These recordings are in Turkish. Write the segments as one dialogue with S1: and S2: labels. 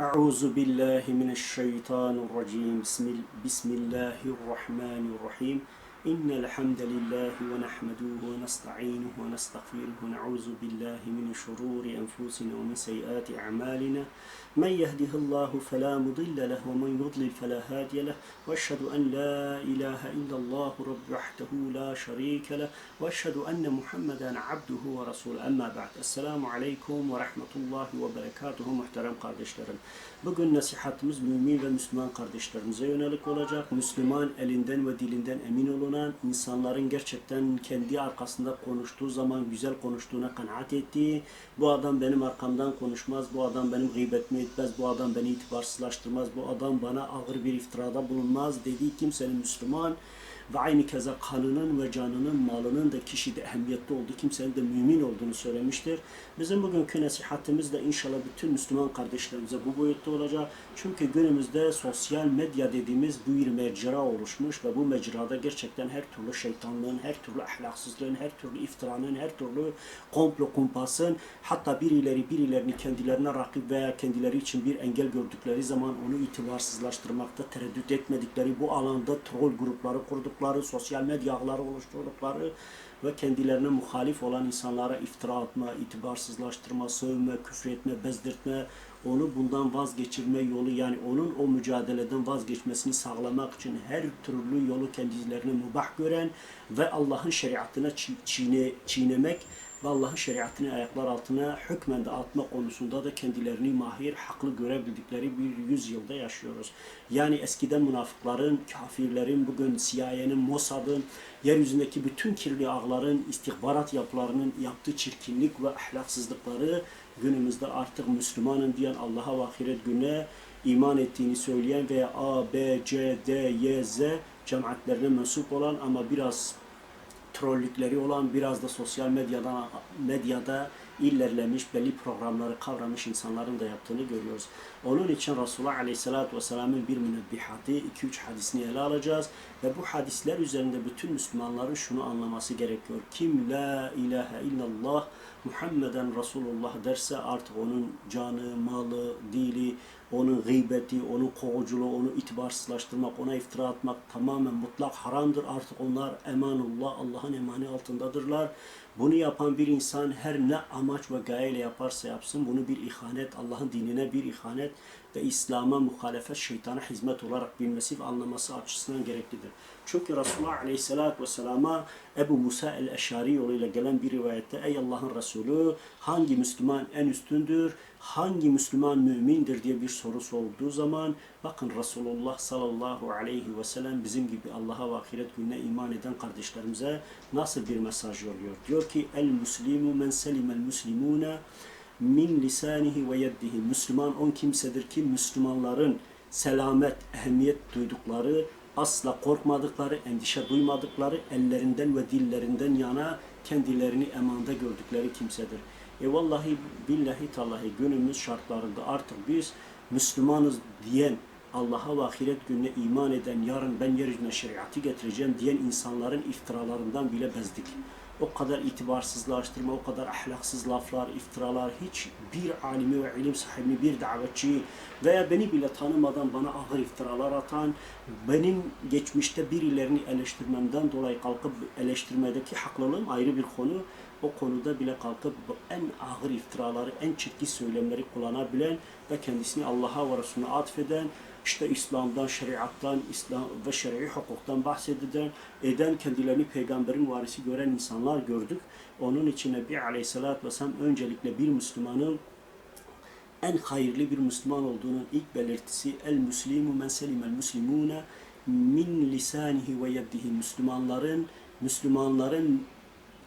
S1: أعوذ بالله من الشيطان الرجيم. بسم, بسم الله الرحمن الرحيم. إن الحمد لله ونحمده ونستعينه ونستغفره ونعوذ بالله من شرور أنفسنا ومن سيئات أعمالنا. من يهده الله فلا مضل له ومن يضلل فلا هادي له وأشهد أن لا إله إلا الله رب وحده لا شريك له وأشهد أن محمدا عبده ورسوله أما بعد السلام عليكم ورحمة الله وبركاته muhterem kardeşlerim. Bugün nasihatimiz mümin ve Müslüman kardeşlerimize yönelik olacak. Müslüman elinden ve dilinden emin olunan, insanların gerçekten kendi arkasında konuştuğu zaman güzel konuştuğuna kanaat ettiği, bu adam benim arkamdan konuşmaz, bu adam benim gıybetimi etmez, bu adam beni itibarsızlaştırmaz, bu adam bana ağır bir iftirada bulunmaz dediği kimsenin Müslüman ve aynı keza kanının ve canının, malının da kişide ehemmiyetli olduğu, kimsenin de mümin olduğunu söylemiştir. Bizim bugünkü nasihatimiz de inşallah bütün Müslüman kardeşlerimize bu boyutta olacak. Çünkü günümüzde sosyal medya dediğimiz bir mecra oluşmuş ve bu mecrada gerçekten her türlü şeytanlığın, her türlü ahlaksızlığın, her türlü iftiranın, her türlü komplo kumpasın, hatta birileri birilerini kendilerine rakip veya kendileri için bir engel gördükleri zaman onu itibarsızlaştırmakta tereddüt etmedikleri bu alanda troll grupları kurdukları, sosyal medya ağları oluşturdukları ve kendilerine muhalif olan insanlara iftira atma, itibarsızlaştırma, sövme, küfretme, bezdirtme, onu bundan vazgeçirme yolu yani onun o mücadeleden vazgeçmesini sağlamak için her türlü yolu kendilerine mübah gören ve Allah'ın şeriatına çi- çiğne, çiğnemek ve Allah'ın şeriatını ayaklar altına hükmen de atma konusunda da kendilerini mahir, haklı görebildikleri bir yüzyılda yaşıyoruz. Yani eskiden münafıkların, kafirlerin, bugün CIA'nin, Mossad'ın, yeryüzündeki bütün kirli ağların, istihbarat yapılarının yaptığı çirkinlik ve ahlaksızlıkları günümüzde artık Müslümanım diyen Allah'a ve ahiret gününe iman ettiğini söyleyen veya A, B, C, D, Y, Z cemaatlerine mensup olan ama biraz trollükleri olan biraz da sosyal medyadan medyada ilerlemiş belli programları kavramış insanların da yaptığını görüyoruz. Onun için Resulullah Aleyhisselatü Vesselam'ın bir münebbihatı 2-3 hadisini ele alacağız ve bu hadisler üzerinde bütün Müslümanların şunu anlaması gerekiyor. Kim la ilahe illallah Muhammeden Resulullah derse artık onun canı, malı, dili, onun gıybeti, onun kovuculuğu, onu itibarsızlaştırmak, ona iftira atmak tamamen mutlak haramdır. Artık onlar emanullah, Allah'ın emani altındadırlar. Bunu yapan bir insan her ne amaç ve gayeyle yaparsa yapsın bunu bir ihanet, Allah'ın dinine bir ihanet ve İslam'a muhalefet, şeytana hizmet olarak bilmesi ve anlaması açısından gereklidir. Çünkü Resulullah Aleyhisselatü Vesselam'a Ebu Musa el-Eşari yoluyla gelen bir rivayette Ey Allah'ın Resulü hangi Müslüman en üstündür, hangi Müslüman mümindir diye bir soru sorduğu zaman bakın Resulullah sallallahu aleyhi ve sellem bizim gibi Allah'a ve ahiret gününe iman eden kardeşlerimize nasıl bir mesaj yolluyor? Diyor ki el muslimu men selimel muslimuna min lisanihi ve yeddihi. Müslüman on kimsedir ki Müslümanların selamet, ehemmiyet duydukları, asla korkmadıkları, endişe duymadıkları, ellerinden ve dillerinden yana kendilerini emanda gördükleri kimsedir. E vallahi billahi tallahi günümüz şartlarında artık biz Müslümanız diyen, Allah'a ve ahiret gününe iman eden, yarın ben yeryüzüne şeriatı getireceğim diyen insanların iftiralarından bile bezdik. O kadar itibarsızlaştırma, o kadar ahlaksız laflar, iftiralar, hiç bir alimi ve ilim sahibi, bir davetçi veya beni bile tanımadan bana ağır iftiralar atan, benim geçmişte birilerini eleştirmemden dolayı kalkıp eleştirmedeki haklılığım ayrı bir konu. O konuda bile kalkıp en ağır iftiraları, en çirkin söylemleri kullanabilen ve kendisini Allah'a ve Resulüne atfeden, işte İslam'dan, şeriattan, İslam ve şer'i hukuktan bahseden, eden kendilerini peygamberin varisi gören insanlar gördük. Onun için Nebi Aleyhisselatü Vesselam öncelikle bir Müslümanın en hayırlı bir Müslüman olduğunun ilk belirtisi el muslimu men selimel muslimuna min lisanihi ve yeddihi Müslümanların Müslümanların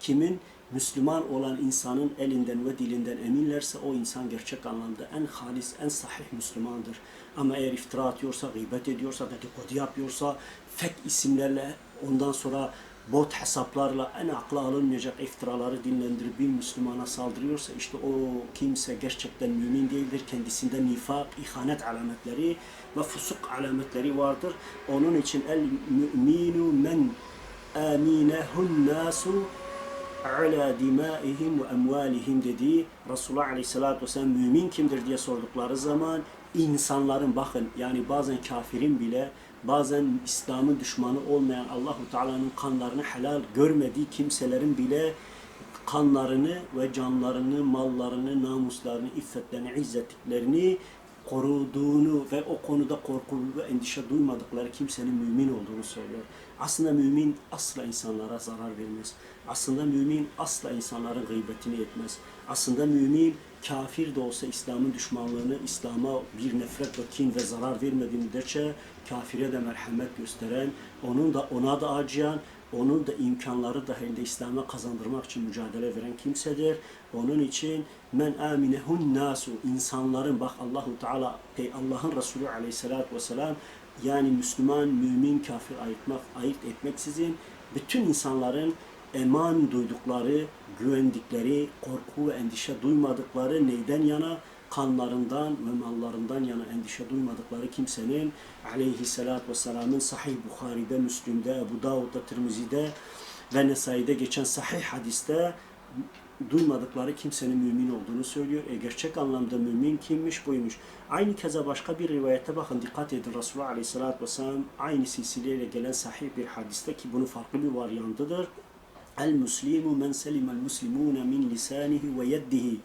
S1: kimin Müslüman olan insanın elinden ve dilinden eminlerse o insan gerçek anlamda en halis, en sahih Müslümandır. Ama eğer iftira atıyorsa, gıybet ediyorsa, dedikodu yapıyorsa, fek isimlerle ondan sonra bot hesaplarla en akla alınmayacak iftiraları dinlendirip bir Müslümana saldırıyorsa işte o kimse gerçekten mümin değildir. Kendisinde nifak, ihanet alametleri ve fusuk alametleri vardır. Onun için el müminu men aminehun nasu ala dimaihim ve emvalihim dediği Resulullah Aleyhisselatü Vesselam mümin kimdir diye sordukları zaman insanların bakın yani bazen kafirin bile bazen İslam'ın düşmanı olmayan Allahu Teala'nın kanlarını helal görmediği kimselerin bile kanlarını ve canlarını, mallarını, namuslarını, iffetlerini, izzetliklerini koruduğunu ve o konuda korku ve endişe duymadıkları kimsenin mümin olduğunu söylüyor. Aslında mümin asla insanlara zarar vermez. Aslında mümin asla insanların gıybetini etmez. Aslında mümin kafir de olsa İslam'ın düşmanlığını, İslam'a bir nefret ve kin ve zarar vermediği müddetçe kafire de merhamet gösteren, onun da ona da acıyan, onun da imkanları dahilinde İslam'a kazandırmak için mücadele veren kimsedir. Onun için men aminehun nasu insanların bak Allahu Teala Pey- Allah'ın Resulü Aleyhisselatü Vesselam yani Müslüman, mümin, kafir ayırtmak, ayırt etmeksizin bütün insanların eman duydukları, güvendikleri, korku ve endişe duymadıkları neyden yana? Kanlarından ve mallarından yana endişe duymadıkları kimsenin aleyhissalatü vesselamın Sahih Bukhari'de, Müslim'de, Ebu Davud'da, Tirmizi'de ve Nesai'de geçen sahih hadiste duymadıkları kimsenin mümin olduğunu söylüyor. E gerçek anlamda mümin kimmiş? Buymuş. Aynı keza başka bir rivayete bakın dikkat edin Resulullah Aleyhisselatü Vesselam aynı silsileyle gelen sahih bir hadiste ki bunun farklı bir varyantıdır. El muslimu men selimel muslimune min lisanihi ve yeddihi.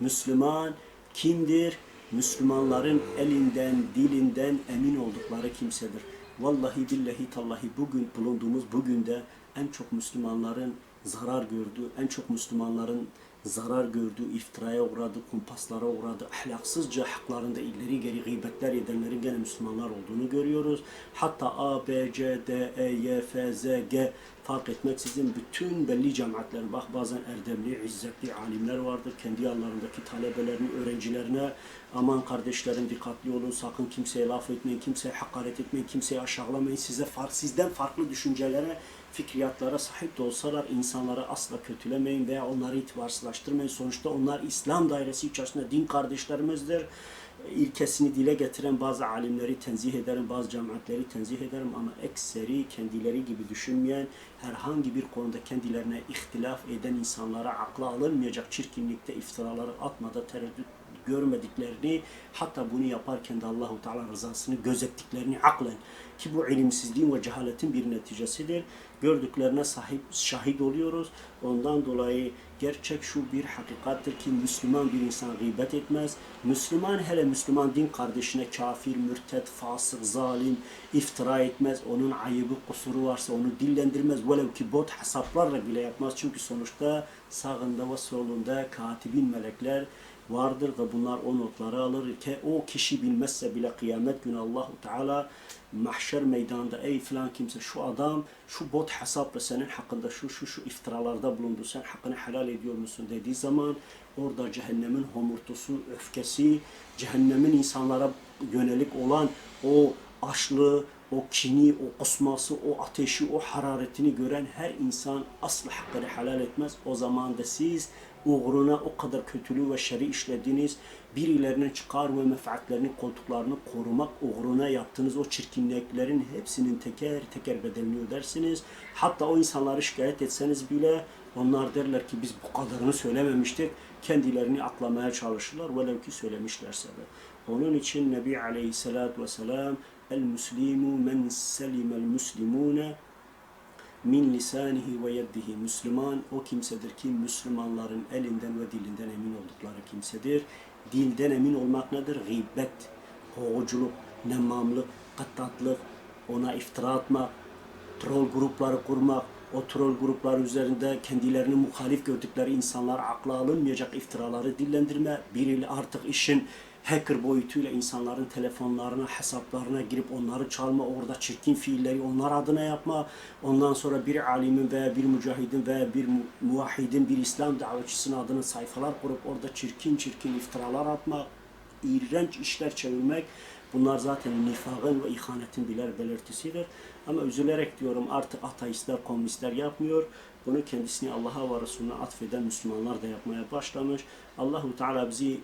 S1: Müslüman kimdir? Müslümanların elinden, dilinden emin oldukları kimsedir. Vallahi billahi tallahi bugün bulunduğumuz bugün de en çok Müslümanların zarar gördüğü, en çok Müslümanların zarar gördüğü, iftiraya uğradı, kumpaslara uğradı, ahlaksızca haklarında ileri geri gıybetler edenlerin gene Müslümanlar olduğunu görüyoruz. Hatta A, B, C, D, E, Y, F, Z, G fark etmeksizin bütün belli cemaatler, bak bazen erdemli, izzetli alimler vardır. Kendi yanlarındaki talebelerini, öğrencilerine aman kardeşlerim dikkatli olun, sakın kimseye laf etmeyin, kimseye hakaret etmeyin, kimseye aşağılamayın. Size fark, sizden farklı düşüncelere fikriyatlara sahip de olsalar insanları asla kötülemeyin veya onları itibarsızlaştırmayın. Sonuçta onlar İslam dairesi içerisinde din kardeşlerimizdir. İlkesini dile getiren bazı alimleri tenzih ederim, bazı cemaatleri tenzih ederim ama ekseri kendileri gibi düşünmeyen, herhangi bir konuda kendilerine ihtilaf eden insanlara akla alınmayacak çirkinlikte iftiraları atmada tereddüt görmediklerini hatta bunu yaparken de Allahu Teala rızasını gözettiklerini aklen ki bu ilimsizliğin ve cehaletin bir neticesidir. Gördüklerine sahip şahit oluyoruz. Ondan dolayı gerçek şu bir hakikattir ki Müslüman bir insan gıybet etmez. Müslüman hele Müslüman din kardeşine kafir, mürted, fasık, zalim iftira etmez. Onun ayıbı, kusuru varsa onu dillendirmez. Velev ki bot hesaplarla bile yapmaz. Çünkü sonuçta sağında ve solunda katibin melekler vardır ve bunlar o notları alır. Ki o kişi bilmezse bile kıyamet günü Allahu Teala mahşer meydanında ey filan kimse şu adam şu bot hesapla senin hakkında şu şu şu iftiralarda bulundu sen hakkını helal ediyor musun? dediği zaman orada cehennemin homurtusu, öfkesi, cehennemin insanlara yönelik olan o açlığı, o kini, o kusması, o ateşi, o hararetini gören her insan asla hakkını helal etmez. O zaman da siz uğruna o kadar kötülüğü ve şerri işlediniz. Birilerinin çıkar ve menfaatlerini, koltuklarını korumak uğruna yaptığınız o çirkinliklerin hepsinin teker teker bedelini ödersiniz. Hatta o insanları şikayet etseniz bile onlar derler ki biz bu kadarını söylememiştik. Kendilerini aklamaya çalışırlar velev ki söylemişlerse de. Onun için Nebi Aleyhisselatü Vesselam Müslimu men selimel müslimune min lisanihi ve yeddihi Müslüman o kimsedir ki Müslümanların elinden ve dilinden emin oldukları kimsedir. Dilden emin olmak nedir? Gıybet, kovuculuk, nemamlık, kattatlık, ona iftira atmak, troll grupları kurmak, o troll grupları üzerinde kendilerini muhalif gördükleri insanlar akla alınmayacak iftiraları dillendirme, biriyle artık işin hacker boyutuyla insanların telefonlarına, hesaplarına girip onları çalma, orada çirkin fiilleri onlar adına yapma, ondan sonra bir alimin veya bir mücahidin veya bir mu- muvahhidin, bir İslam davetçisinin adına sayfalar kurup orada çirkin çirkin iftiralar atmak, iğrenç işler çevirmek, bunlar zaten nifakın ve ihanetin birer belirtisidir. Ama üzülerek diyorum artık ateistler, komünistler yapmıyor. Bunu kendisini Allah'a ve Resulüne atfeden Müslümanlar da yapmaya başlamış. Allahu Teala bizi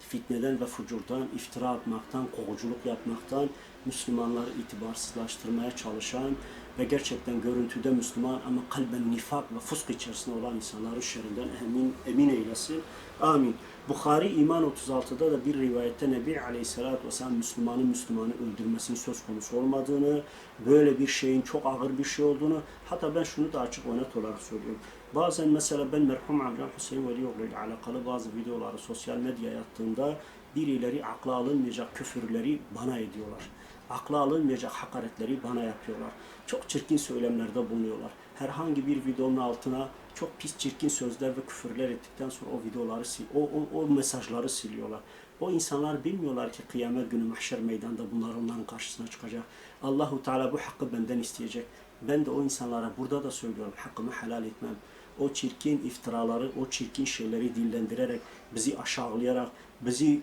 S1: fitneden ve fucurdan, iftira atmaktan, kovuculuk yapmaktan, Müslümanları itibarsızlaştırmaya çalışan ve gerçekten görüntüde Müslüman ama kalben nifak ve fusk içerisinde olan insanların şerrinden emin, emin eylesin. Amin. Bukhari İman 36'da da bir rivayette Nebi Aleyhisselatü Vesselam Müslümanın Müslümanı öldürmesinin söz konusu olmadığını, böyle bir şeyin çok ağır bir şey olduğunu, hatta ben şunu da açık ve net olarak söylüyorum. Bazen mesela ben merhum Avran Hüseyin Velioğlu ile alakalı bazı videoları sosyal medyaya attığımda birileri akla alınmayacak küfürleri bana ediyorlar. Akla alınmayacak hakaretleri bana yapıyorlar. Çok çirkin söylemlerde bulunuyorlar. Herhangi bir videonun altına çok pis çirkin sözler ve küfürler ettikten sonra o videoları sil, o, o, o mesajları siliyorlar. O insanlar bilmiyorlar ki kıyamet günü mahşer meydanda bunlar onların karşısına çıkacak. Allahu Teala bu hakkı benden isteyecek. Ben de o insanlara burada da söylüyorum hakkımı helal etmem. O çirkin iftiraları, o çirkin şeyleri dillendirerek, bizi aşağılayarak, bizi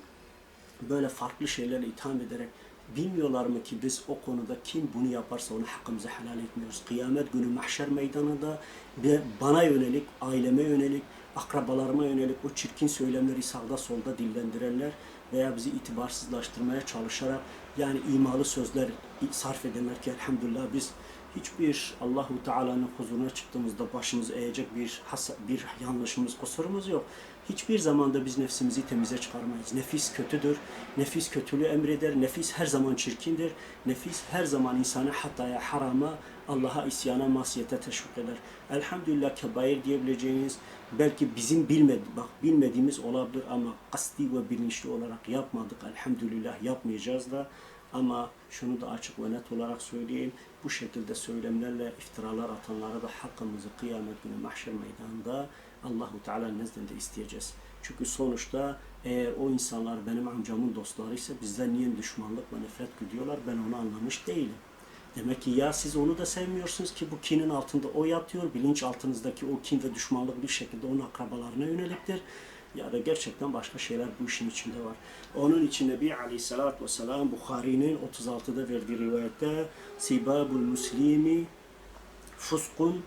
S1: böyle farklı şeylerle itham ederek bilmiyorlar mı ki biz o konuda kim bunu yaparsa onu hakkımızı helal etmiyoruz. Kıyamet günü mahşer meydanında ve bana yönelik, aileme yönelik, akrabalarıma yönelik o çirkin söylemleri sağda solda dillendirenler veya bizi itibarsızlaştırmaya çalışarak yani imalı sözler sarf edenler ki elhamdülillah biz hiçbir Allahu Teala'nın huzuruna çıktığımızda başımızı eğecek bir bir yanlışımız, kusurumuz yok. Hiçbir zamanda biz nefsimizi temize çıkarmayız. Nefis kötüdür. Nefis kötülüğü emreder. Nefis her zaman çirkindir. Nefis her zaman insanı hataya, harama, Allah'a isyana, masiyete teşvik eder. Elhamdülillah kebair diyebileceğiniz belki bizim bilmedi, bak bilmediğimiz olabilir ama kasti ve bilinçli olarak yapmadık. Elhamdülillah yapmayacağız da. Ama şunu da açık ve net olarak söyleyeyim. Bu şekilde söylemlerle iftiralar atanlara da hakkımızı kıyamet günü mahşer meydanında Allahu Teala nezdinde isteyeceğiz. Çünkü sonuçta eğer o insanlar benim amcamın dostları ise bizden niye düşmanlık ve nefret güdüyorlar ben onu anlamış değilim. Demek ki ya siz onu da sevmiyorsunuz ki bu kinin altında o yatıyor. Bilinç altınızdaki o kin ve düşmanlık bir şekilde onun akrabalarına yöneliktir. Ya da gerçekten başka şeyler bu işin içinde var. Onun için Nebi Aleyhisselatü Vesselam Bukhari'nin 36'da verdiği rivayette Sibabul Muslimi fuskun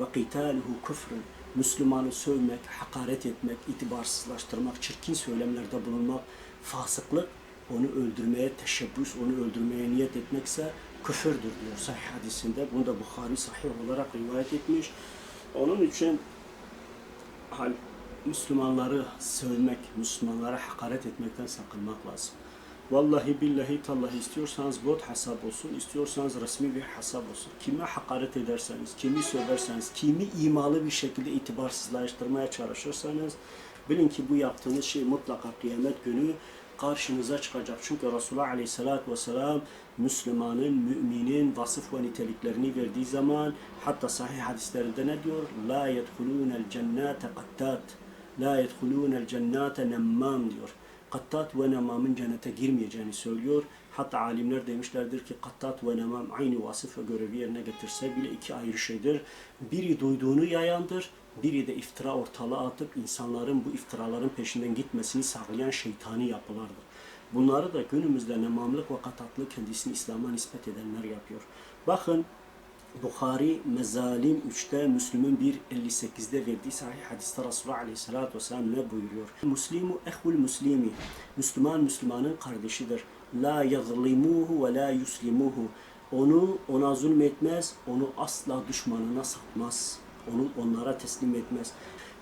S1: ve qitaluhu küfrün. Müslümanı sövmek, hakaret etmek, itibarsızlaştırmak, çirkin söylemlerde bulunmak, fasıklık, onu öldürmeye teşebbüs, onu öldürmeye niyet etmekse küfürdür diyor sahih hadisinde. Bunu da Bukhari sahih olarak rivayet etmiş. Onun için hal Müslümanları sövmek, Müslümanlara hakaret etmekten sakınmak lazım. Vallahi billahi tallahi istiyorsanız bot hesap olsun, istiyorsanız resmi bir hesap olsun. Kime hakaret ederseniz, kimi söverseniz, kimi imalı bir şekilde itibarsızlaştırmaya çalışırsanız bilin ki bu yaptığınız şey mutlaka kıyamet günü karşınıza çıkacak. Çünkü Resulullah Aleyhisselatü Vesselam Müslümanın, müminin vasıf ve niteliklerini verdiği zaman hatta sahih hadislerinde ne diyor? La yedhulûnel cennete qattat. La yedhulûnel cennete nemmam diyor. Kattat ve nemamın cennete girmeyeceğini söylüyor. Hatta alimler demişlerdir ki kattat ve nemam aynı vasıf ve görevi yerine getirse bile iki ayrı şeydir. Biri duyduğunu yayandır, biri de iftira ortalığa atıp insanların bu iftiraların peşinden gitmesini sağlayan şeytani yapılardır. Bunları da günümüzde nemamlık ve katatlık kendisini İslam'a nispet edenler yapıyor. Bakın Bukhari Mezalim 3'te Müslüm'ün 1.58'de verdiği sahih hadiste Resulullah Aleyhisselatü Vesselam ne buyuruyor? Muslimu ehvul muslimi. Müslüman Müslümanın kardeşidir. La yazlimuhu ve la yuslimuhu. Onu ona zulmetmez, onu asla düşmanına satmaz. Onu onlara teslim etmez.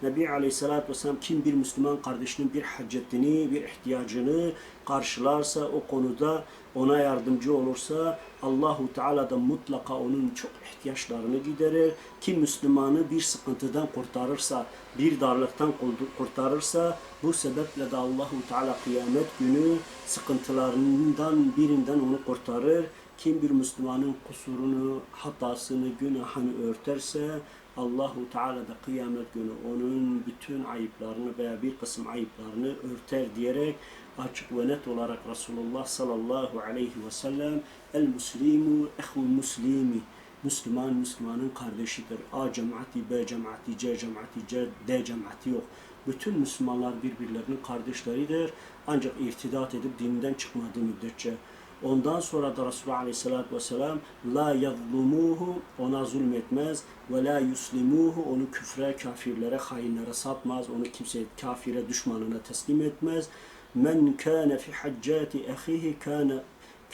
S1: Nebi Aleyhisselatü Vesselam kim bir Müslüman kardeşinin bir hacetini, bir ihtiyacını karşılarsa o konuda ona yardımcı olursa Allahu Teala da mutlaka onun çok ihtiyaçlarını giderir. Kim Müslümanı bir sıkıntıdan kurtarırsa, bir darlıktan kurtarırsa bu sebeple de Allahu Teala kıyamet günü sıkıntılarından birinden onu kurtarır. Kim bir Müslümanın kusurunu, hatasını, günahını örterse Allahu Teala da kıyamet günü onun bütün ayıplarını veya bir kısım ayıplarını örter diyerek açık ve net olarak Resulullah sallallahu aleyhi ve sellem el muslimu ehul muslimi Müslüman Müslümanın kardeşidir. A cemaati, B cemaati, C cemaati, C, D cemaati yok. Bütün Müslümanlar birbirlerinin kardeşleridir. Ancak irtidat edip dinden çıkmadığı müddetçe. Ondan sonra da Resulullah Aleyhisselatü Vesselam la yazlumuhu ona zulmetmez ve la yuslimuhu onu küfre, kafirlere, hainlere satmaz. Onu kimseye kafire, düşmanına teslim etmez. Men kana fi haccati ahihi kana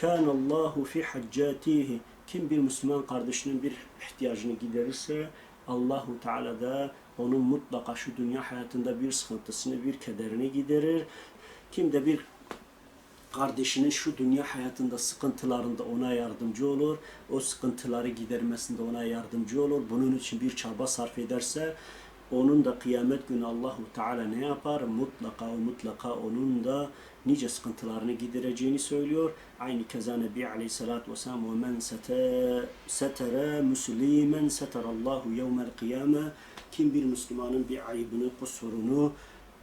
S1: kana Allahu fi haccatihi Kim bir Müslüman kardeşinin bir ihtiyacını giderirse Allahu Teala da onun mutlaka şu dünya hayatında bir sıkıntısını, bir kederini giderir. Kim de bir kardeşinin şu dünya hayatında sıkıntılarında ona yardımcı olur. O sıkıntıları gidermesinde ona yardımcı olur. Bunun için bir çaba sarf ederse onun da kıyamet günü Allahu Teala ne yapar? Mutlaka mutlaka onun da nice sıkıntılarını gidereceğini söylüyor. Aynı keza Nebi Aleyhisselatü Vesselam ve men setere muslimen seterallahu yevmel kıyame kim bir Müslümanın bir ayıbını, kusurunu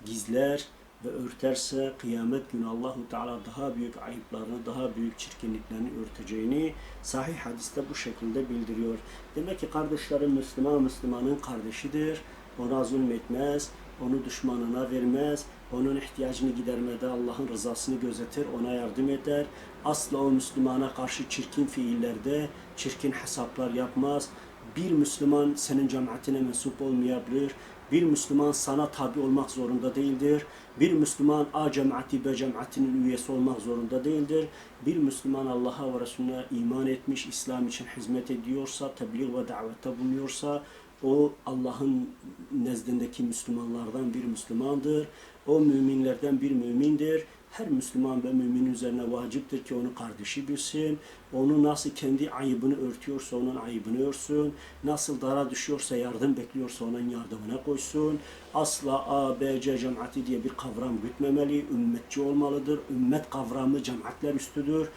S1: gizler, ve örterse kıyamet günü Allahu Teala daha büyük ayıplarını, daha büyük çirkinliklerini örteceğini sahih hadiste bu şekilde bildiriyor. Demek ki kardeşlerin Müslüman Müslümanın kardeşidir. Ona zulmetmez, onu düşmanına vermez, onun ihtiyacını gidermede Allah'ın rızasını gözetir, ona yardım eder. Asla o Müslümana karşı çirkin fiillerde, çirkin hesaplar yapmaz. Bir Müslüman senin cemaatine mensup olmayabilir. Bir Müslüman sana tabi olmak zorunda değildir. Bir Müslüman A cemaati B cemaatinin üyesi olmak zorunda değildir. Bir Müslüman Allah'a ve Resulüne iman etmiş, İslam için hizmet ediyorsa, tebliğ ve davette bulunuyorsa o Allah'ın nezdindeki Müslümanlardan bir Müslümandır. O müminlerden bir mümindir. Her Müslüman ve müminin üzerine vaciptir ki onu kardeşi bilsin. Onu nasıl kendi ayıbını örtüyorsa onun ayıbını örsün. Nasıl dara düşüyorsa yardım bekliyorsa onun yardımına koysun. Asla A, B, C cemaati diye bir kavram gütmemeli. Ümmetçi olmalıdır. Ümmet kavramı cemaatler üstüdür.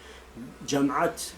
S1: Cemaat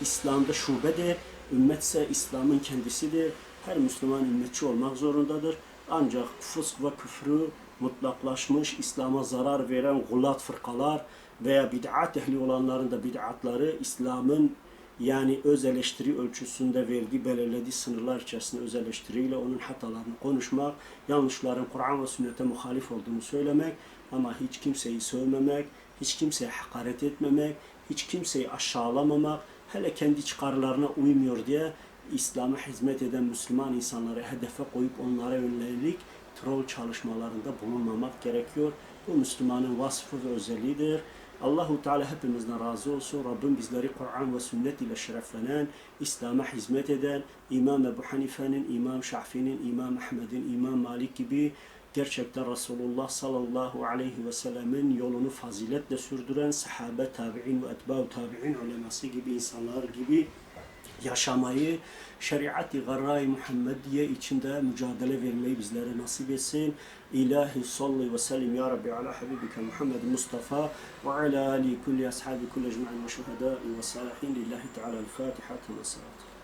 S1: İslam'da şubedir. Ümmetse İslam'ın kendisidir. Her Müslüman ümmetçi olmak zorundadır. Ancak fısk ve küfrü mutlaklaşmış, İslam'a zarar veren gulat fırkalar veya bid'at ehli olanların da bid'atları İslam'ın yani öz eleştiri ölçüsünde verdiği belirlediği sınırlar içerisinde öz eleştiriyle onun hatalarını konuşmak, yanlışların Kur'an ve sünnete muhalif olduğunu söylemek ama hiç kimseyi sövmemek, hiç kimseye hakaret etmemek, hiç kimseyi aşağılamamak, hele kendi çıkarlarına uymuyor diye İslam'a hizmet eden Müslüman insanları hedefe koyup onlara yönelik troll çalışmalarında bulunmamak gerekiyor. Bu Müslümanın vasfı ve özelliğidir. Allahu Teala hepimizden razı olsun. Rabbim bizleri Kur'an ve sünnet ile şereflenen, İslam'a hizmet eden, İmam Ebu Hanife'nin, İmam Şafi'nin, İmam Ahmed'in, İmam Malik gibi gerçekten Resulullah sallallahu aleyhi ve sellemin yolunu faziletle sürdüren sahabe, tabi'in ve etba'u tabi'in uleması gibi insanlar gibi yaşamayı, şeriat-i garra-i Muhammediye içinde mücadele vermeyi bizlere nasip etsin. İlahi salli ve sellim ya Rabbi ala habibike Muhammed Mustafa ve ala ali kulli ashabi kulli ecma'in ve şuhadai ve salihin lillahi teala el-Fatiha ve salat.